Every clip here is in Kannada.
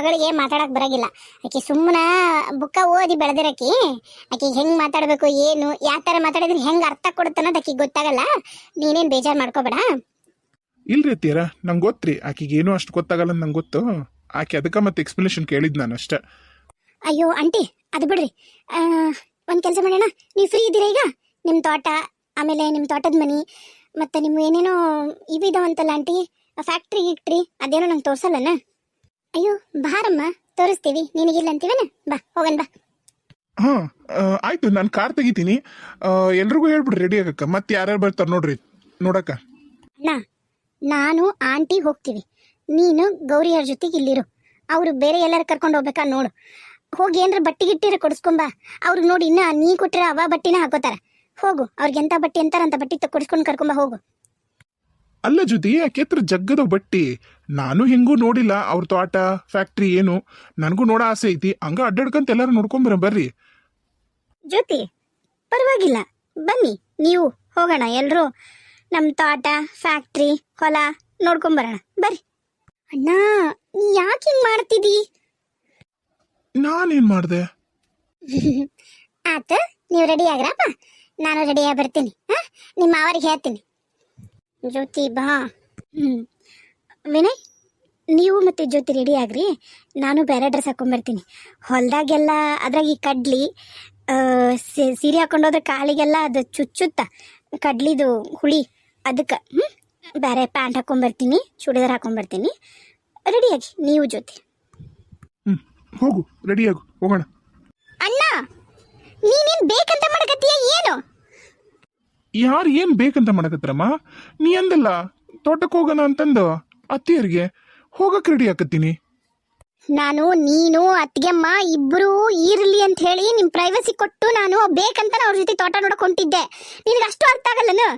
ಮಗಳಿಗೆ ಮಾತಾಡಕ್ಕೆ ಬರಂಗಿಲ್ಲ. ಆಕೆ ಸುಮ್ಮನ ಬುಕ್ಕ ಓದಿ ಬೆಳೆದಿರಕಿ ಆಕೆಗೆ ಹೆಂಗ್ ಮಾತಾಡಬೇಕು ಏನು ಯಾವ ಥರ ಮಾತಾಡಿದ್ರೆ ಹೆಂಗ್ ಅರ್ಥ ಕೊಡುತ್ತೆ ಅನ್ನೋದು ಆಕೆಗೆ ಗೊತ್ತಾಗಲ್ಲ. ನೀನೇನ್ ಬೇಜಾರ್ ಮಾಡ್ಕೋಬೇಡ. ಇಲ್ರಿ ತೀರಾ ನಂಗೆ ಗೊತ್ತ್ರಿ. ಆಕಿಗೆ ಏನೂ ಅಷ್ಟು ಗೊತ್ತಾಗಲ್ಲ ನಂಗೆ ಗೊತ್ತು. ಆಕೆ ಅದಕ್ಕೆ ಮತ್ತೆ ಎಕ್ಸ್ಪ್ಲನೇಷನ್ ಕೇಳಿದ್ ನಾನು ಅಷ್ಟೇ. ಅಯ್ಯೋ ಆಂಟಿ ಅದು ಬಿಡ್ರಿ. ಒಂದು ಕೆಲಸ ಮಾಡೋಣ ನೀವು ಫ್ರೀ ಇದ್ದೀರಾ ಈಗ? ನಿಮ್ಮ ತೋಟ ಆಮೇಲೆ ನಿಮ್ಮ ತೋಟದ ಮನಿ ಮತ್ತೆ ನಿಮ್ಮ ಏನೇನೋ ಇವಿದಾವಂತಲ್ಲ ಆಂಟಿ? ಫ್ಯಾಕ್ಟ್ರಿ ಗಿಕ್ಟ್ರಿ ಅದೇನೋ ನಂಗೆ ತೋರ್ಸಲ್ಲನ? ಅಯ್ಯೋ ಬಾರಮ್ಮ ತೋರಿಸ್ತೀವಿ. ನಿನಗಿಲ್ಲ ಅಂತೀವನ ಬಾ ಹೋಗನ್ ಬಾ. ಹಾ ಆಯ್ತು ನಾನು ಕಾರ್ ತೆಗಿತೀನಿ. ಎಲ್ರಿಗೂ ಹೇಳ್ಬಿಡ್ರಿ ರೆಡಿ ಆಗಕ್ಕ. ಮತ್ತೆ ಯಾರ್ಯಾರು ಬರ್ತಾರೆ ನೋಡ್ರಿ ನೋಡಕ್ಕ. ಅಣ್ಣ ನಾನು ಆಂಟಿ ಹೋಗ್ತೀವಿ. ನೀನು ಗೌರಿ ಗೌರಿಯವ್ರ ಜೊತೆಗೆ ಇಲ್ಲಿರು. ಅವರು ಬೇರೆ ಎಲ್ಲಾರು ಕರ್ಕೊಂಡು ಹೋಗ್ಬೇಕಾ ನೋಡು. ಹೋಗಿ ಏನ್ರ ಬಟ್ಟೆ ಗಿಟ್ಟಿರ ಕೊಡಿಸ್ಕೊಂಬಾ ಅವ್ರಿಗೆ ನೋಡಿ ಇನ್ನ ನೀ ಕೊಟ್ಟಿರ ಅವ ಬಟ್ಟಿನ ಹಾಕೋತಾರ. ಹೋಗು ಅವ್ರಿಗೆ ಎಂತ ಬಟ್ಟೆ ಅಂತಾರಂತ ಬಟ್ಟೆ ತ ಕೊಡಿಸ್ಕೊಂಡು ಕರ್ಕೊಂಬ ಹೋಗು. ಅಲ್ಲ ಜೊತೆ ಯಾಕೆ ಜಗ್ಗದ ಬಟ್ಟಿ? ನಾನು ಹೆಂಗೂ ನೋಡಿಲ್ಲ ಅವ್ರ ತೋಟ ಫ್ಯಾಕ್ಟ್ರಿ ಏನು. ನನಗೂ ನೋಡೋ ಆಸೆ ಐತಿ. ಹಂಗ ಅಡ್ಡಾಡ್ಕಂತ ಎಲ್ಲಾರು ನೋಡ್ಕೊಂಬರ ಬರ್ರಿ. ಜ್ಯೋತಿ ಪರವಾಗಿಲ್ಲ. ಬನ್ನಿ ನೀವು ಹೋಗೋಣ. ಎಲ್ರು ನಮ್ಮ ತೋಟ ಫ್ಯಾಕ್ಟ್ರಿ ಹೊಲ ನೋಡ್ಕೊಂಬರೋಣ ಬರ್ರಿ. ಅಣ್ಣ ನೀ ಯಾಕೆ ಹಿಂಗ್ ಮಾಡ್ತಿದ್ದಿ ನಾನೇನ್ ಮಾಡ್ದೆ? ಆತ ನೀವು ರೆಡಿ ಆಗ್ರಪ್ಪ? ನಾನು ರೆಡಿ ಆಗಿ ಬರ್ತೀನಿ. ಹಾ? ನಿಮ್ಮ ಅವರಿಗೆ ಹೇಳ್ತೀನಿ. ಜ್ಯೋತಿ ಬಾ. ಹ್ಞೂ ವಿನಯ್ ನೀವು ಮತ್ತು ಜೊತೆ ರೆಡಿ ಆಗ್ರಿ. ನಾನು ಬೇರೆ ಡ್ರೆಸ್ ಹಾಕೊಂಡ್ಬರ್ತೀನಿ ಹೊಲ್ದಾಗೆಲ್ಲ ಅದ್ರಾಗ ಈ ಕಡ್ಲಿ ಸೀರೆ ಹಾಕೊಂಡೋದ್ರೆ ಕಾಲಿಗೆಲ್ಲ ಅದು ಚುಚ್ಚುತ್ತ. ಕಡ್ಲಿದು ಹುಳಿ ಅದಕ್ಕೆ ಹ್ಞೂ ಬೇರೆ ಪ್ಯಾಂಟ್ ಹಾಕೊಂಡ್ಬರ್ತೀನಿ ಚೂಡಿದಾರ್ ಹಾಕೊಂಡ್ಬರ್ತೀನಿ ರೆಡಿಯಾಗಿ ನೀವು ಜೊತೆ ಹ್ಞೂ ಹೋಗು ರೆಡಿ ಆಗು ಹೋಗೋಣ. ಅಣ್ಣ ನೀನೇನ್ ಬೇಕಂತ ಮಾಡಕತ್ತೀಯ ಏನು? ಯಾರು ಏನ್ ಬೇಕಂತ ಮಾಡಕತ್ರಮ್ಮ? ನೀ ಅಂದಲ್ಲ ತೋಟಕ್ಕೆ ಹೋಗೋಣ ಅಂತಂದು. ಅತ್ತಿಯರಿಗೆ ಹೋಗಕ್ ರೆಡಿ ಹಾಕತ್ತೀನಿ ನಾನು ನೀನು ಅತ್ತಿಗೆಮ್ಮ ಇಬ್ರು ಇರ್ಲಿ ಅಂತ ಹೇಳಿ ನಿಮ್ ಪ್ರೈವಸಿ ಕೊಟ್ಟು ನಾನು ಬೇಕಂತ ಅವ್ರ ಜೊತೆ ತೋಟ ನೋಡಕ್ ಹೊಂಟಿದ್ದೆ. ನಿನಗೆ ಅಷ್ಟು ಅರ್ಥ ಆಗಲ್ಲನು?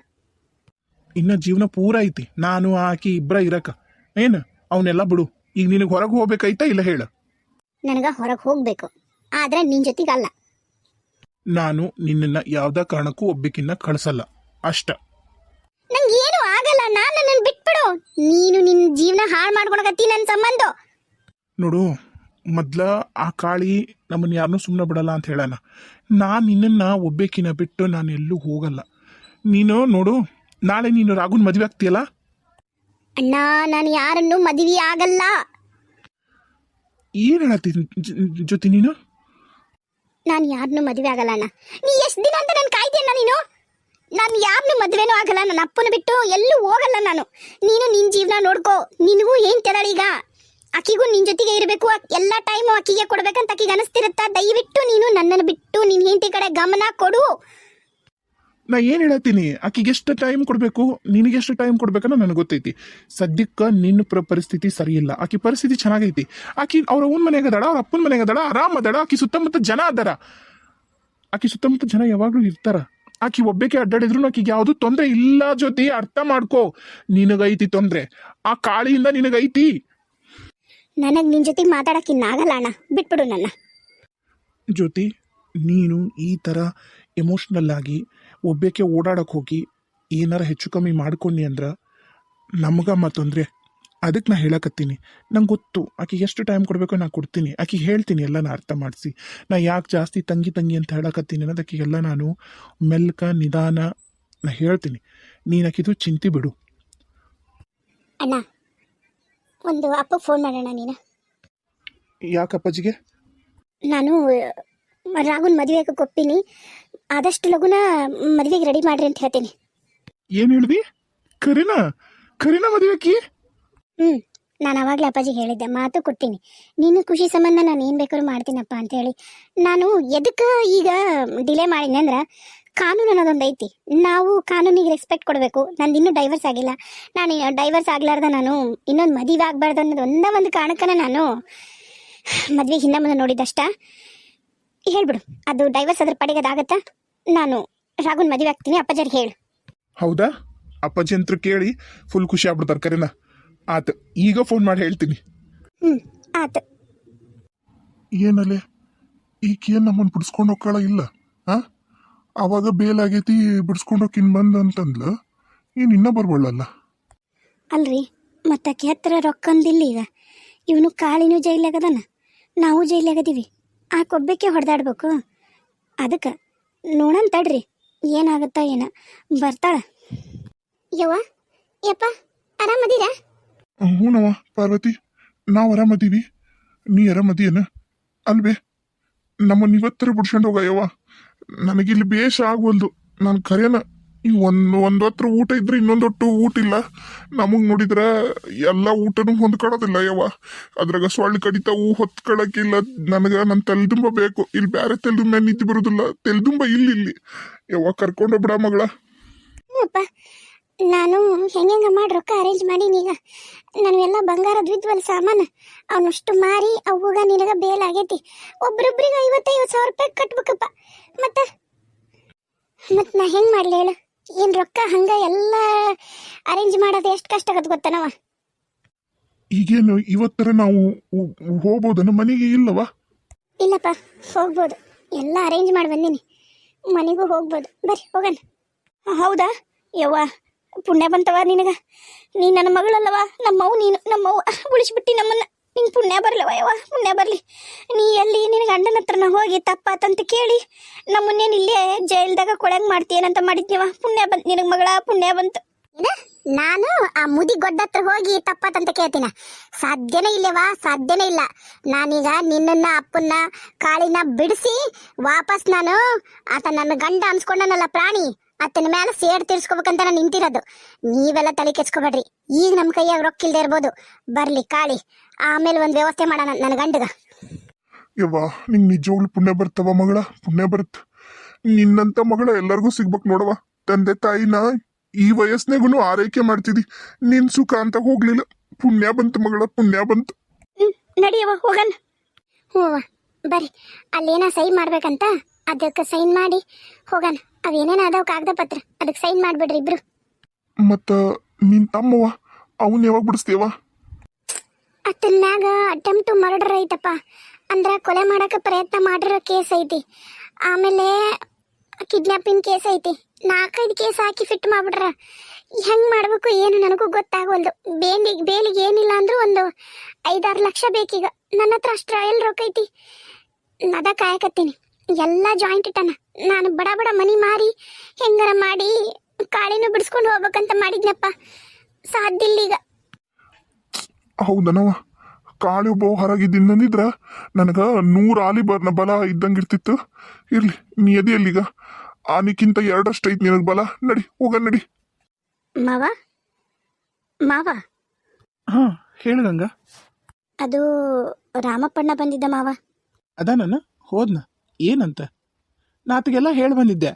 ಇನ್ನ ಜೀವನ ಪೂರ ಐತಿ. ನಾನು ಆಕಿ ಇಬ್ರ ಇರಕ. ಏನು? ಅವನ್ನೆಲ್ಲ ಬಿಡು. ಈಗ ನಿನಗೆ ಹೊರಗೆ ಹೋಗ್ಬೇಕೈತಾ ಇಲ್ಲ ಹೇಳ? ನನಗ ಹೊರಗೆ ಹೋಗ್ಬೇಕು. ಆದ್ರೆ ನಿನ್ ಜೊತೆಗಲ್ಲ. ನಾನು ನಿನ್ನನ್ನ ಯಾವ್ದ ಕಾರಣಕ್ಕೂ ಒಬ್ಬಕಿನ್ನ ಕಳಿಸಲ್ಲ. ಅಷ್ಟ. ನಂಗೆ ಏನು ಆಗಲ್ಲ ನಾನು ನನ್ನ ಬಿಟ್ಬಿಡು. ನೀನು ನಿನ್ನ ಜೀವನ ಹಾಳು ಮಾಡ್ಕೊಳಕತ್ತಿ ನನ್ನ ಸಂಬಂಧ. ನೋಡು ಮೊದ್ಲ ಆ ಕಾಳಿ ನಮ್ಮನ್ನ ಯಾರನ್ನೂ ಸುಮ್ಮನೆ ಬಿಡಲ್ಲ ಅಂತ ಹೇಳೋಣ ನಾನು ನಿನ್ನನ್ನ ಒಬ್ಬೇಕಿನ ಬಿಟ್ಟು ನಾನು ಎಲ್ಲೂ ಹೋಗಲ್ಲ. ನೀನು ನೋಡು ನಾಳೆ ನೀನು ರಾಗುನ್ ಮದುವೆ ಆಗ್ತೀಯಲ್ಲ? ಅಣ್ಣ ನಾನು ಯಾರನ್ನು ಮದುವೆ ಆಗಲ್ಲ. ಏನ್ ಹೇಳತ್ತೀನಿ ಜೊತೆ ನೀನು? ನಾನು ಯಾರನ್ನೂ ಮದುವೆ ಆಗಲ್ಲ ಅಣ್ಣ. ನೀ ಎಷ್ಟು ದಿನ ಅಂತ ನಾನು ಕಾಯ್ದೆಯಣ್ಣ ನೀನು? ನಾನು ಯಾರನ್ನೂ ಮದುವೆನೂ ಆಗಲ್ಲ, ನನ್ನ ಅಪ್ಪನ ಬಿಟ್ಟು ಎಲ್ಲೂ ಹೋಗಲ್ಲ ನಾನು. ನೀನು ನಿನ್ನ ಜೀವನ ನೋಡ್ಕೋ, ನಿನಗೂ ಏನು ಈಗ? ಆಕಿಗೂ ನಿನ್ನ ಜೊತೆಗೆ ಇರಬೇಕು ಎಲ್ಲ ಟೈಮು ಆಕಿಗೆ ಕೊಡ್ಬೇಕಂತ ಆಕಿಗೆ ಅನಿಸ್ತಿರುತ್ತಾ? ದಯವಿಟ್ಟು ನೀನು ನನ್ನನ್ನು ಬಿಟ್ಟು ನಿನ್ನ ಹೆಂಡತಿ ಕಡೆ ಗಮನ ಕೊಡು. ನಾ ಏನು ಹೇಳತ್ತೀನಿ? ಆಕಿಗೆ ಎಷ್ಟು ಟೈಮ್ ಕೊಡಬೇಕು? ನಿನಗೆ ಎಷ್ಟು ಟೈಮ್ ಕೊಡ್ಬೇಕನ್ನ ನನಗೆ ಗೊತ್ತೈತಿ. ಸದ್ಯಕ್ಕೆ ನಿನ್ನ ಪ್ರ ಪರಿಸ್ಥಿತಿ ಸರಿಯಿಲ್ಲ. ಆಕಿ ಪರಿಸ್ಥಿತಿ ಚೆನ್ನಾಗೈತಿ. ಆಕಿ ಅವ್ರ ಅವನ ಮನೆಗೆ ಅದಾಳ, ಅವ್ರ ಅಪ್ಪನ ಮನೆಗೆ ಅದಾಳ, ಆರಾಮ ಅದಾಳ ಆಕಿ ಸುತ್ತಮುತ್ತ ಜನ ಅದಾರ. ಆಕಿ ಸುತ್ತಮುತ್ತ ಜನ ಯಾವಾಗಲೂ ಇರ್ತಾರ. ಆಕಿ ಒಬ್ಬಕ್ಕೆ ಅಡ್ಡಾಡಿದ್ರು ಆಕಿಗೆ ಯಾವುದು ತೊಂದರೆ ಇಲ್ಲ ಜೊತೆ ಅರ್ಥ ಮಾಡ್ಕೋ. ನಿನಗೈತಿ ತೊಂದ್ರೆ. ಆ ಕಾಳಿಯಿಂದ ನಿನಗೈತಿ. ನನಗೆ ನಿನ್ನ ಜೊತೆ ಮಾತಾಡಕ್ ಇನ್ನಾಗಲ್ಲ ಅಣ್ಣ. ಬಿಟ್ಬಿಡು ನನ್ನ. ಜ್ಯೋತಿ ನೀನು ಈ ಥರ ಎಮೋಷ್ನಲ್ ಆಗಿ ಒಬ್ಬಕ್ಕೆ ಓಡಾಡಕ್ಕೆ ಹೋಗಿ ಏನಾರ ಹೆಚ್ಚು ಕಮ್ಮಿ ಮಾಡ್ಕೊಂಡಿ ಅಂದ್ರೆ ನಮ್ಗೆ ಮತ್ತೊಂದ್ರೆ. ಅದಕ್ಕೆ ನಾ ಹೇಳಕತ್ತೀನಿ. ನಂಗೆ ಗೊತ್ತು ಆಕೆ ಎಷ್ಟು ಟೈಮ್ ಕೊಡಬೇಕು ನಾ ಕೊಡ್ತೀನಿ. ಆಕೆ ಹೇಳ್ತೀನಿ ಎಲ್ಲ ನಾ ಅರ್ಥ ಮಾಡಿಸಿ. ನಾ ಯಾಕೆ ಜಾಸ್ತಿ ತಂಗಿ ತಂಗಿ ಅಂತ ಹೇಳಕತ್ತೀನಿ ಅನ್ನೋದು ಎಲ್ಲ ನಾನು ಮೆಲ್ಕ ನಿಧಾನ ನಾ ಹೇಳ್ತೀನಿ. ನೀನು ಆಕಿದು ಚಿಂತೆ ಬಿಡು. ಅಣ್ಣ ಒಂದು ಅಪ್ಪ ಫೋನ್ ಮಾಡೋಣ ನೀನು. ಯಾಕೆ ಅಪ್ಪಾಜಿಗೆ? ನಾನು ರಾಗುನ್ ಮದುವೆಗೆ ಕೊಪ್ಪಿನಿ ಆದಷ್ಟು ಲಗುನ ಮದುವೆಗೆ ರೆಡಿ ಮಾಡ್ರಿ ಅಂತ ಹೇಳ್ತೀನಿ. ಏನು ಹೇಳಿದಿ? ಕರಿನಾ? ಕರಿನಾ ಮದುವೆಕಿ? ಹ್ಮ್, ನಾನು ಅವಾಗಲೇ ಅಪ್ಪಾಜಿಗೆ ಹೇಳಿದ್ದೆ, ಮಾತು ಕೊಡ್ತೀನಿ. ನಿನ್ನ ಖುಷಿ ಸಂಬಂಧ ನಾನು ಏನು ಬೇಕಾದ್ರೂ ಮಾಡ್ತೀನಪ್ಪ ಅಂತೇಳಿ ನಾನು ಎದಕ್ಕೆ ಈಗ ಡಿಲೇ ಮಾಡೀನಿ ಅಂದ್ರೆ, ಕಾನೂನು ಅನ್ನೋದೊಂದು ಐತಿ. ನಾವು ಕಾನೂನಿಗೆ ರೆಸ್ಪೆಕ್ಟ್ ಕೊಡಬೇಕು, ನಂದು ಇನ್ನೂ ಡೈವರ್ಸ್ ಆಗಿಲ್ಲ. ನಾನು ಡೈವರ್ಸ್ ಆಗ್ಲಾರ್ದ ನಾನು ಇನ್ನೊಂದು ಮದುವೆ ಆಗಬಾರ್ದು ಅನ್ನೋದು ಒಂದೇ ಒಂದು ಕಾರಣಕ್ಕನ ನಾನು ಮದುವೆ ಹಿಂದೆ ಮುಂದೆ ನೋಡಿದಷ್ಟ. ಹೇಳ್ಬಿಡು, ಅದು ಡೈವರ್ಸ್ ಅದ್ರ ಪಡೆಗೆ ಅದಾಗತ್ತಾ ನಾನು ರಾಘುನ್ ಮದುವೆ ಆಗ್ತೀನಿ ಅಪ್ಪಾಜರಿಗೆ ಹೇಳು. ಹೌದಾ? ಅಪ್ಪಾಜಿ ಅಂತ ಕೇಳಿ ಫುಲ್ ಖುಷಿ ಆಗ್ಬಿಡ್ತಾರೆ ಕರಿನಾ. ಆತ ಈಗ ಫೋನ್ ಮಾಡಿ ಹೇಳ್ತೀನಿ. ಹ್ಞೂ ಆತು. ಏನಲೆ? ಈಕೇನ್ ನಮ್ಮನ್ನು ಬಿಡಿಸ್ಕೊಂಡು ಹೋಗ್ಕಳ ಇಲ್ಲ ಆ? ಅವಾಗ ಬೇಲಾಗೈತಿ ಬಿಡಿಸ್ಕೊಂಡು ಹೋಗಿನ್ ಬಂದ ಅಂತಂದ್ಲ ಏನ್ ಇನ್ನ ಬರ್ಬಳ್ಳಲ್ಲ. ಅಲ್ರಿ ಮತ್ತಾಕೆ ಹತ್ರ ರೊಕ್ಕಂದಿಲ್ಲ ಈಗ. ಇವನು ಕಾಳಿನೂ ಜೈಲಾಗದಾನ ನಾವು ಜೈಲಾಗದೀವಿ. ಆ ಕೊಬ್ಬಕ್ಕೆ ಹೊಡೆದಾಡ್ಬೇಕು. ಅದಕ್ಕೆ ನೋಡನ್ ತಡ್ರಿ ಏನಾಗುತ್ತಾ ಏನ. ಬರ್ತಾಳ. ಯವ್ವ ಯಪ್ಪ ಆರಾಮದೀರಾ? ಹ್ಞೂನವ ಪಾರ್ವತಿ, ನಾವು ಆರಾಮದೀವಿ. ನೀ ಆರಾಮದೀಯನ ಅಲ್ವೇ, ನಮ್ಮನ್ನು ಇವತ್ತರ ಬಿಡ್ಸ್ಕೊಂಡು ಹೋಗಯ್ಯವ್ವ. ನನಗಿಲ್ಲಿ ಬೇಷ ಆಗವಲ್ದು. ನಾನು ಕರೆಯನ ಈ ಒಂದು ಒಂದು ಹತ್ರ ಊಟ ಇದ್ರೆ ಇನ್ನೊಂದು ಹೊಟ್ಟು ಊಟ ಇಲ್ಲ. ನಮಗೆ ನೋಡಿದ್ರೆ ಎಲ್ಲ ಊಟನೂ ಹೊಂದ್ಕೊಳ್ಳೋದಿಲ್ಲ ಯವ್ವ ಅದ್ರಾಗ ಸೊಳ್ಳೆ ಕಡಿತಾವು ಹೊತ್ಕೊಳ್ಳೋಕ್ಕಿಲ್ಲ ನನಗೆ ನನ್ನ ತಲೆದುಂಬ ಬೇಕು. ಇಲ್ಲಿ ಬೇರೆ ತಲೆದುಂಬ ನಿಂತು ಬರೋದಿಲ್ಲ. ತಲೆದುಂಬ ಇಲ್ಲಿ ಇಲ್ಲಿ ಯವ್ವ ಬಿಡ ಮಗಳ. ನಾನು ಹೆಂಗೆ ಮಾಡಿ ರೊಕ್ಕ ಅರೇಂಜ್ ಮಾಡಿ ಈಗ ನನಗೆಲ್ಲ ಬಂಗಾರ ಬಂಗಾರದ ವಿದ್ವಲ್ ಸಾಮಾನು ಅವನಷ್ಟು ಮಾರಿ ಅವಾಗ ನಿನಗೆ ಬೇಲ್ ಆಗೈತಿ. ಒಬ್ರೊಬ್ರಿಗೆ ಐವತ್ತೈವತ್ತು ಸಾವಿರ ರೂಪಾಯಿ ಕಟ್ಬೇಕಪ್ಪ. ಮತ್ತೆ ಮತ್ತೆ ನಾ ಹೆಂಗೆ ಮಾಡಲಿ ಹೇಳು? ಏನು ರೊಕ್ಕ ಹಂಗ ಎಲ್ಲ ಅರೇಂಜ್ ಮಾಡೋದು ಎಷ್ಟು ಕಷ್ಟ ಆಗತ್ತೆ ಗೊತ್ತನವ ಈಗೇನು ಇವತ್ತರ ನಾವು ಹೋಗ್ಬೋದನ ಮನೆಗೆ ಇಲ್ಲವಾ? ಇಲ್ಲಪ್ಪ ಹೋಗ್ಬೋದು. ಎಲ್ಲ ಅರೇಂಜ್ ಮಾಡಿ ಬಂದೀನಿ. ಮನೆಗೂ ಹೋಗ್ಬೋದು. ಬರ್ರಿ ಹೋಗೋಣ. ಹೌದಾ? ಯವ್ವ ಪುಣ್ಯ ಬಂತವ ನಿನಗ. ನೀ ನನ್ನ ಮಗಳಲ್ಲವ ನಮ್ಮವು ನೀನು, ನಮ್ಮವ್ವ. ಉಳಿಸ್ಬಿಟ್ಟು ನಮ್ಮನ್ನ. ನಿನ್ ಪುಣ್ಯ ಬರಲವ ಯವ್ವ, ಪುಣ್ಯ ಬರಲಿ. ನೀ ಎಲ್ಲಿ ನಿನ್ನ ಗಂಡನ ಹತ್ರನ ಹೋಗಿ ತಪ್ಪಾತಂತ ಕೇಳಿ, ನಮ್ಮನ್ನೇನು ಇಲ್ಲೇ ಜೈಲ್ದಾಗ ಕೊಳಂಗ್ ಮಾಡ್ತೀಯನಂತ ಮಾಡಿದ್ನಿವ. ಪುಣ್ಯ ಬಂತು ನಿನಗೆ ಮಗಳ, ಪುಣ್ಯ ಬಂತು. ನಾನು ಆ ಮುದಿ ಗೊಡ್ಡ ಹತ್ರ ಹೋಗಿ ತಪ್ಪಾತಂತ ಕೇಳ್ತೀನ. ಸಾಧ್ಯನೇ ಇಲ್ಲವಾ ಸಾಧ್ಯನೇ ಇಲ್ಲ. ನಾನೀಗ ನಿನ್ನನ್ನ, ಅಪ್ಪನ್ನ, ಕಾಳಿನ ಬಿಡಿಸಿ ವಾಪಸ್ ನಾನು ಆತ ನನ್ನ ಗಂಡ ಅನ್ಸ್ಕೊಂಡನಲ್ಲ ಪ್ರಾಣಿ. ಆತನ ಮೇಲೆ ಸೇಡ್ ತೀರ್ಸ್ಕೋಬೇಕಂತ ನಾನು ನಿಂತಿರೋದು. ನೀವೆಲ್ಲ ತಲೆ ಕೆಚ್ಕೋಬೇಡ್ರಿ ಈಗ ನಮ್ಮ ಕೈಯಾಗ ರೊಕ್ಕ ಇಲ್ದೇ ಇರ್ಬೋದು. ಬರ್ಲಿ ಕಾಳಿ. ಆಮೇಲೆ ಒಂದು ವ್ಯವಸ್ಥೆ ಮಾಡೋಣ ನನ್ನ ಗಂಡಗ. ಯವ್ವ ನಿಂಗೆ ನಿಜವಾಗ್ಲು ಪುಣ್ಯ ಬರ್ತವ ಮಗಳ? ಪುಣ್ಯ ಬರುತ್ತ ನಿನ್ನಂತ ಮಗಳ ಎಲ್ಲರಿಗೂ ಸಿಗ್ಬೇಕು ನೋಡವ ತಂದೆ ತಾಯಿನ ಈ ವಯಸ್ಸಿನಾಗೂ ಆರೈಕೆ ಮಾಡ್ತಿದ್ದಿ ನಿನ್ ಸುಖ ಅಂತ ಹೋಗ್ಲಿಲ್ಲ. ಪುಣ್ಯ ಬಂತು ಮಗಳ ಪುಣ್ಯ ಬಂತು. ನಡಿಯವ ಹೋಗನ್ ಹ್ಞೂ ಬರ್ರಿ. ಅಲ್ಲೇನ ಸೈನ್ ಮಾಡ್ಬೇಕಂತ? ಅದಕ್ಕೆ ಸೈನ್ ಮಾಡಿ ಹೋಗಣ. ಅವೇನೇನ ಅದಾವ ಕಾಗದ ಪತ್ರ? ಅದಕ್ಕೆ ಸೈನ್ ಮಾಡ್ಬಿಡ್ರಿ ಇಬ್ರು. ಮತ್ತ ನಿನ್ ತಮ್ಮವ ಅವನ್ ಯಾವಾಗ ಬಿಡಿಸ್ತೀವ ಅತ್ತಲ್ನಾಗ ಅಟೆಂಪ್ಟ್ ಟು ಮರ್ಡರ್ ಐತಪ್ಪ. ಅಂದ್ರ ಕೊಲೆ ಮಾಡಕ ಪ್ರಯತ್ನ ಮಾಡಿರೋ ಕೇಸ್ ಐತಿ. ಆಮೇಲೆ ಕಿಡ್ನಾಪಿಂಗ್ ಕೇಸ್ ಐತಿ. ನಾಲ್ಕೈದು ಕೇಸ್ ಹಾಕಿ ಫಿಟ್ ಮಾಡ್ಬಿಟ್ರ. ಹೆಂಗ್ ಮಾಡ್ಬೇಕು ಏನು ನನಗೂ ಗೊತ್ತಾಗವಲ್ದು ಬೇಲಿಗೆ ಬೇಲಿಗೆ ಏನಿಲ್ಲ ಅಂದ್ರೂ ಒಂದು ಐದಾರು ಲಕ್ಷ ಬೇಕೀಗ. ನನ್ನ ಹತ್ರ ಅಷ್ಟು ರಾಯಲ್ ರೊಕ್ಕ ಐತಿ ನದ ಕಾಯಕತ್ತೀನಿ. ಎಲ್ಲ ಜಾಯಿಂಟ್ ಇಟ್ಟನ ನಾನು ಬಡ ಬಡ ಮನಿ ಮಾರಿ ಹೆಂಗಾರ ಮಾಡಿ ಕಾಳಿನ ಬಿಡಿಸ್ಕೊಂಡು ಹೋಗ್ಬೇಕಂತ ಮಾಡಿದ್ನಪ್ಪ. ಸಾಧ್ಯ ಇಲ್ಲ ಈಗ. ಹೌದನವ ಕಾಳಿ ಒಬ್ಬ ಹೊರಗಿದ್ದಿದ್ದಂದಿದ್ರ ನನಗ ನೂರು ಆಲಿ ಬರ್ನ ಬಲ ಇದ್ದಂಗಿರ್ತಿತ್ತು. ಇರ್ಲಿ ನೀ ಎದಿ ಅಲ್ಲಿಗ ಆನಿಕ್ಕಿಂತ ಎರಡಷ್ಟು ಐತಿ ನಿನಗೆ ಬಲ. ನಡಿ ಹೋಗ ನಡಿ. ಮಾವ? ಮಾವ? ಹಾಂ ಹೇಳು ಗಂಗಾ. ಅದು ರಾಮಪ್ಪಣ್ಣ ಬಂದಿದ್ದ ಮಾವ. ಅದಾನ ಹೋದ್ನ? ಏನಂತ? ನಾತಿಗೆಲ್ಲ ಹೇಳಿ ಬಂದಿದ್ದೆ.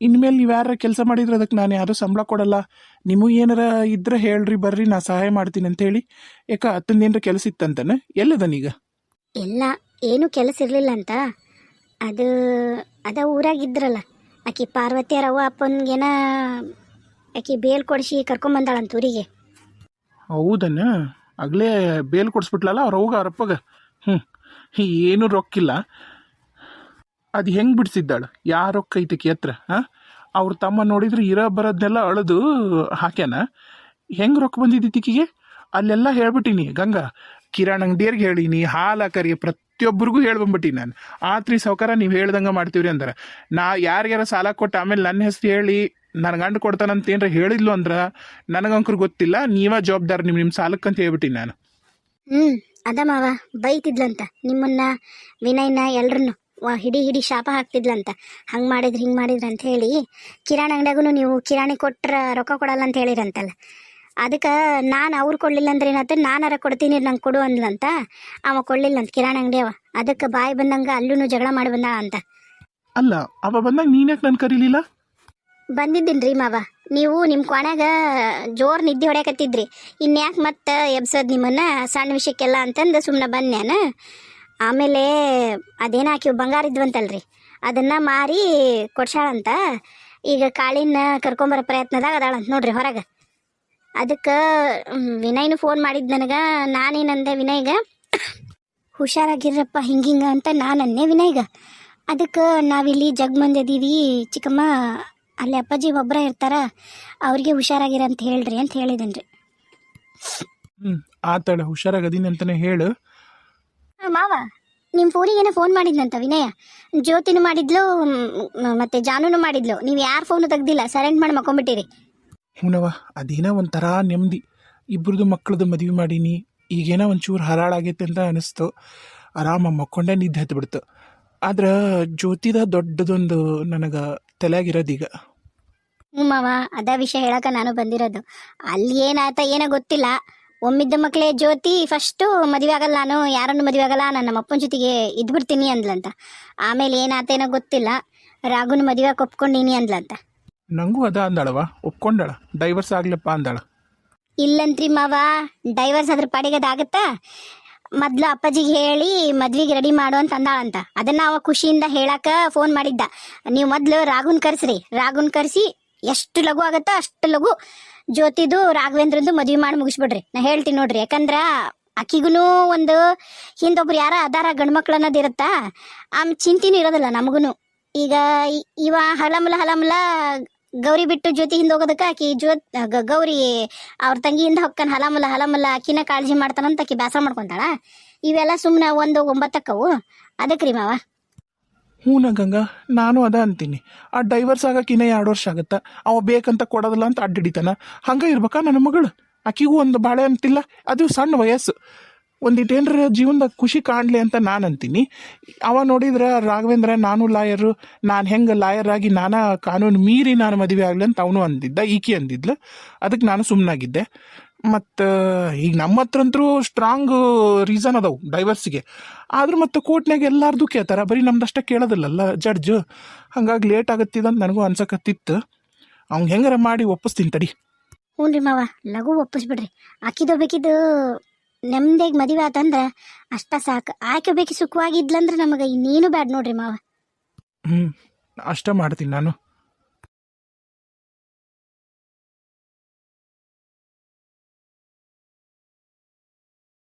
ಇನ್ಮೇಲೆ ನೀವು ಯಾರ ಕೆಲಸ ಮಾಡಿದ್ರೆ ಅದಕ್ಕೆ ನಾನು ಯಾರು ಸಂಬಳ ಕೊಡಲ್ಲ. ನಿಮಗೆ ಏನಾರ ಇದ್ರೆ ಹೇಳ್ರಿ ಬರ್ರಿ ನಾ ಸಹಾಯ ಮಾಡ್ತೀನಿ ಅಂತ ಹೇಳಿ. ಯಾಕ ಹತ್ತಿನ ಏನಾರ ಕೆಲಸ ಇತ್ತಂತಾನೆ ಎಲ್ಲದನೀಗ ಎಲ್ಲ ಏನು ಕೆಲಸ ಇರಲಿಲ್ಲ ಅಂತ. ಅದು ಅದ ಊರಾಗಿದ್ರಲ್ಲ ಆಕಿ ಪಾರ್ವತಿ ರವ್ವ ಅಪ್ಪನಿಗೇನ ಆಕಿ ಬೇಲ್ ಕೊಡಿಸಿ ಕರ್ಕೊಂಬಂದಾಳಂತ ಊರಿಗೆ. ಹೌದನ? ಆಗ್ಲೇ ಬೇಲ್ ಕೊಡಿಸ್ಬಿಟ್ಲಲ್ಲ ಅವ್ರ ಹೋಗ ಅವ್ರಪ್ಪಗ ಹ್ಞೂ ಏನು ರೊಕ್ಕಿಲ್ಲ. ಅದು ಹೆಂಗೆ ಬಿಡಿಸಿದ್ದಾಳು? ಯಾ ರೊಕ್ಕ ಐತಕಿ ಹತ್ರ, ಹಾಂ? ಅವ್ರ ತಮ್ಮ ನೋಡಿದ್ರೆ ಇರೋ ಬರೋದನ್ನೆಲ್ಲ ಅಳದು ಹಾಕ್ಯಾನ. ಹೆಂಗೆ ರೊಕ್ಕ ಬಂದಿದ್ದಿ ತಿಕ್ಕಿಗೆ ಅಲ್ಲೆಲ್ಲ ಹೇಳ್ಬಿಟ್ಟಿನಿ, ಗಂಗಾ, ಕಿರಾಣ್ ಅಂಗಡಿಯರ್ಗೆ ಹೇಳೀನಿ, ಹಾಲು ಹಾಕರಿ ಪ್ರತಿಯೊಬ್ಬರಿಗೂ ಹೇಳ್ಬಂಬಿಟ್ಟಿನಿ ನಾನು. ಆತ್ರಿ ಸಾವ್ಕಾರ ನೀವು ಹೇಳ್ದಂಗೆ ಮಾಡ್ತೀವ್ರಿ ಅಂದ್ರೆ, ನಾ ಯಾರ್ಯಾರ ಸಾಲ ಕೊಟ್ಟು ಆಮೇಲೆ ನನ್ನ ಹೆಸರು ಹೇಳಿ ನನ್ನ ಗಂಡು ಕೊಡ್ತಾನಂತ ಏನರ ಹೇಳಿದ್ಲು ಅಂದ್ರೆ, ನನಗಂಕರು ಗೊತ್ತಿಲ್ಲ, ನೀವ ಜವಾಬ್ದಾರಿ ನಿಮ್ಮ ನಿಮ್ಮ ಅಂತ ಹೇಳ್ಬಿಟ್ಟಿನಿ ನಾನು. ಹ್ಞೂ ಅದ ಮಾವ, ಬೈತಿದ್ಲಂತ, ನಿಮ್ಮನ್ನ, ವಿನಯ್ನ ಎಲ್ರನ್ನು. ವಾ ಹಿಡಿ ಹಿಡಿ ಶಾಪ ಹಾಕ್ತಿದ್ಲಂತ. ಹಂಗೆ ಮಾಡಿದ್ರಿ ಹಿಂಗೆ ಮಾಡಿದ್ರಿ ಅಂತ ಹೇಳಿ ಕಿರಾಣಿ ಅಂಗಡಿಯಾಗೂ ನೀವು ಕಿರಾಣಿ ಕೊಟ್ರೆ ರೊಕ್ಕ ಕೊಡಲ್ಲ ಅಂತ ಹೇಳಿರಂತಲ್ಲ. ಅದಕ್ಕೆ ನಾನು ಅವ್ರು ಕೊಡಲಿಲ್ಲ ಅಂದ್ರೆ ಏನಾಯ್ತು ನಾನಾರ ಕೊಡ್ತೀನಿ ನಂಗೆ ಕೊಡು ಅಂದ್ಲಂತ ಅವ ಕೊಡಲಿಲ್ಲ ಅಂತ ಕಿರಾಣಿ ಅಂಗಡಿ ಅವ ಅದಕ್ಕೆ ಬಾಯಿ ಬಂದಂಗೆ ಅಲ್ಲೂ ಜಗಳ ಮಾಡಿ ಬಂದ ಅಂತ. ಅಲ್ಲ ಅವ ಬಂದಾಗ ನೀನ್ಯಾಕೆ ನಾನು ಕರೀಲಿಲ್ಲ? ಬಂದಿದ್ದೀನಿ ರೀ ಮಾವ. ನೀವು ನಿಮ್ಮ ಕೊನೆಗ ಜೋರು ನಿದ್ದೆ ಹೊಡ್ಯಾಕತ್ತಿದ್ರಿ. ಇನ್ಯಾಕೆ ಮತ್ತೆ ಎಬ್ಸೋದು ನಿಮ್ಮನ್ನ ಸಣ್ಣ ವಿಷಯಕ್ಕೆಲ್ಲ ಅಂತಂದು ಸುಮ್ಮನೆ ಬಂದ್ನ್ಯಾನ ಆಮೇಲೆ ಅದೇನು ಹಾಕಿವ್ ಬಂಗಾರ ಇದ್ವಂತಲ್ರಿ. ಅದನ್ನ ಮಾರಿ ಕೊಡ್ಸಾಳಂತ ಈಗ ಕಾಳಿನ ಕರ್ಕೊಂಬರೋ ಪ್ರಯತ್ನದಾಗ ಅದಾಳಂತ ನೋಡ್ರಿ ಹೊರಗೆ. ಅದಕ್ಕೆ ವಿನಯ್ನು ಫೋನ್ ಮಾಡಿದ್ ನನಗೆ. ನಾನೇನಂದೆ ವಿನಯ್ಗ? ಹುಷಾರಾಗಿರಪ್ಪ ಹಿಂಗ ಹಿಂಗ ಅಂತ ನಾನನ್ನೇ ವಿನಯ್ಗ. ಅದಕ್ಕೆ ನಾವಿಲ್ಲಿ ಜಗ್ ಮಂದಿ ಅದೀವಿ ಚಿಕ್ಕಮ್ಮ. ಅಲ್ಲಿ ಅಪ್ಪಾಜಿ ಒಬ್ಬರ ಇರ್ತಾರ. ಅವ್ರಿಗೆ ಹುಷಾರಾಗಿರ ಅಂತ ಹೇಳ್ರಿ ಅಂತ ಹೇಳಿದನ್ರಿ. ಹ್ಞೂ ಆತಾಳೆ ಹುಷಾರಾಗದೀನಿ ಅಂತಲೇ ಹೇಳು. ಮಾವ. ನಿಮ್ಮ ಏನೋ ಫೋನ್ ಮಾಡಿದ್ನಂತ ವಿನಯ. ಜ್ಯೋತಿನೂ ಮಾಡಿದ್ಲು ಮ್, ಮತ್ತೆ ಜಾನುನು ಮಾಡಿದ್ಲು. ನೀವು ಯಾರ ಫೋನು ತೆಗ್ದಿಲ್ಲ ಸರೆಂಡ್ ಮಾಡಿ ಮಕ್ಕೊಂಬಿಟ್ಟಿರಿ ಹೂನವ ಅದೇನೋ ಒಂಥರ ನೆಮ್ಮದಿ. ಇಬ್ರದ್ದು ಮಕ್ಕಳದು ಮದುವೆ ಮಾಡೀನಿ ಈಗೇನೋ ಒಂಚೂರು ಹರಾಳಾಗೈತೆ ಅಂತ ಅನಿಸ್ತು. ಆರಾಮ ಮಕ್ಕೊಂಡೆ ನಿದ್ದೆ ಹತ್ತು ಬಿಡ್ತು ಆದ್ರೆ ಜ್ಯೋತಿದ ದೊಡ್ಡದೊಂದು ನನಗೆ ತಲೆಯಾಗಿರೋದೀಗ ಹ್ಞೂ ಮಾವ ಅದ ವಿಷಯ ಹೇಳಕ್ಕೆ ನಾನು ಬಂದಿರೋದು. ಅಲ್ಲಿ ಏನಾಯ್ತ ಏನೋ ಗೊತ್ತಿಲ್ಲ. ಒಮ್ಮಿದ್ದ ಮಕ್ಕಳೇ ಜ್ಯೋತಿ ಫಸ್ಟು ಮದುವೆ ಆಗಲ್ಲ ನಾನು ಯಾರನ್ನು ಮದುವೆ ಆಗಲ್ಲ ನಾನು ನಮ್ಮ ಅಪ್ಪನ ಜೊತೆಗೆ ಇದ್ಬಿಡ್ತೀನಿ ಅಂದ್ಲಂತ. ಆಮೇಲೆ ಏನಾತೇನೋ ಗೊತ್ತಿಲ್ಲ ರಾಗುನ ಮದುವೆ ಒಪ್ಕೊಂಡಿನಿ ಅಂದ್ಲಂತ. ನಂಗೂ ಅದ ಅಂದಾಳವ ಒಪ್ಕೊಂಡಾಳ ಡೈವರ್ಸ್ ಆಗ್ಲಪ್ಪ ಅಂದಾಳ. ಇಲ್ಲಂತ್ರಿ ಮಾವ ಡೈವರ್ಸ್ ಅದ್ರ ಪಾಡಿಗೆ ಅದಾಗತ್ತಾ ಮೊದ್ಲು ಅಪ್ಪಾಜಿಗೆ ಹೇಳಿ ಮದ್ವಿಗೆ ರೆಡಿ ಮಾಡು ಅಂತ ಅಂದಾಳಂತ. ಅದನ್ನ ಅವ ಖುಷಿಯಿಂದ ಹೇಳಾಕ ಫೋನ್ ಮಾಡಿದ್ದ. ನೀವು ಮೊದ್ಲು ರಾಗುನ್ ಕರ್ಸ್ರಿ ರಾಗುನ್ ಕರ್ಸಿ ಎಷ್ಟು ಲಘು ಆಗತ್ತೋ ಅಷ್ಟು ಲಘು. ಜ್ಯೋತಿದು ರಾಘವೇಂದ್ರಂದು ಮದ್ವಿ ಮಾಡಿ ಮುಗಿಸ್ಬಿಡ್ರಿ. ನಾ ಹೇಳ್ತೀನಿ ನೋಡ್ರಿ. ಯಾಕಂದ್ರ ಅಕ್ಕಿಗೂ ಒಂದು ಹಿಂದೊಬ್ರು ಯಾರ ಅದಾರ ಗಂಡ್ಮಕ್ಳು ಅನ್ನೋದು ಇರುತ್ತಾ, ಆಮ್ ಚಿಂತಿನೂ ಇರೋದಿಲ್ಲ ನಮಗೂ ಈಗ ಇವ ಹಲಮಲ ಹಲಮಲ ಗೌರಿ ಬಿಟ್ಟು ಜ್ಯೋತಿ ಹಿಂದೆ ಹೋಗೋದಕ್ಕೆ ಆಕಿ ಜ್ಯೋತ್ ಗೌರಿ ಅವ್ರ ತಂಗಿಯಿಂದ ಹೊಕ್ಕನ್ ಹಲಮಲ ಹಲಮಲ ಆಕಿನ ಕಾಳಜಿ ಮಾಡ್ತಾನಂತ ಆಕಿ ಬೇಸರ ಮಾಡ್ಕೊಂತಾಳ. ಇವೆಲ್ಲ ಸುಮ್ಮನೆ ಒಂದು ಒಂಬತ್ತಕ್ಕವು. ಅದಕ್ಕೆ ರೀ ಮಾವ. ಹ್ಞೂ ಗಂಗಾ, ನಾನು ಅದ ಅಂತೀನಿ. ಆ ಡೈವರ್ಸ್ ಆಗಕ್ಕೆ ಇನ್ನೂ ಎರಡು ವರ್ಷ ಆಗತ್ತ? ಅವ ಬೇಕಂತ ಕೊಡೋದಿಲ್ಲ ಅಂತ ಅಡ್ಡಿಡಿತಾನ. ಹಂಗೆ ಇರ್ಬೇಕಾ ನನ್ನ ಮಗಳು? ಆಕಿಗೂ ಒಂದು ಬಾಳೆ ಅಂತಿಲ್ಲ, ಅದು ಸಣ್ಣ ವಯಸ್ಸು. ಒಂದಿಟ್ಟೇನ್ರ ಜೀವನದಾಗ ಖುಷಿ ಕಾಣಲಿ ಅಂತ ನಾನು ಅಂತೀನಿ. ಅವ ನೋಡಿದ್ರೆ, ರಾಘವೇಂದ್ರ, ನಾನು ಲಾಯರು, ನಾನು ಹೆಂಗೆ ಲಾಯರ್ ಆಗಿ ನಾನಾ ಕಾನೂನು ಮೀರಿ ನಾನು ಮದುವೆ ಆಗಲಿ ಅಂತ ಅವನು ಅಂದಿದ್ದ, ಈಕಿ ಅಂದಿದ್ಲು. ಅದಕ್ಕೆ ನಾನು ಸುಮ್ಮನಾಗಿದ್ದೆ ಮತ್ತು ಈಗ ನಮ್ಮ ಹತ್ರ ಅಂತರೂ ಸ್ಟ್ರಾಂಗ್ ರೀಸನ್ ಅದಾವು ಡೈವರ್ಸಿಗೆ ಆದರೂ ಮತ್ತೆ ಕೋರ್ಟ್ನಾಗ ಎಲ್ಲಾರ್ದು ಕೇಳ್ತಾರೆ ಬರೀ ನಮ್ದಷ್ಟೇ ಕೇಳೋದಿಲ್ಲಲ್ಲ ಜಡ್ಜ್ ಹಂಗಾಗಿ ಲೇಟ್ ಆಗತ್ತಿದಂತ ನನಗೂ ಅನ್ಸಕತ್ತಿತ್ತು. ಅವ್ನು ಹೆಂಗಾರ ಮಾಡಿ ಒಪ್ಪಿಸ್ತೀನಿ ತಡಿ. ಹ್ಞೂ ರೀ ಮಾವ ಲಘು ಒಪ್ಪಿಸ್ಬಿಡ್ರಿ. ಆಕಿದೋ ಬೇಕಿದ್ದು ನೆಮ್ಮದಿಗೆ ಮದುವೆ ಆತಂದ್ರೆ ಅಷ್ಟ ಸಾಕು. ಆಕೆ ಬೇಕಿ ಸುಖವಾಗಿದ್ಲಂದ್ರೆ ನಮಗೆ ಇನ್ನೇನು ಬ್ಯಾಡ್ ನೋಡ್ರಿ ಮಾವ. ಹ್ಞೂ ಅಷ್ಟೇ ಮಾಡ್ತೀನಿ ನಾನು.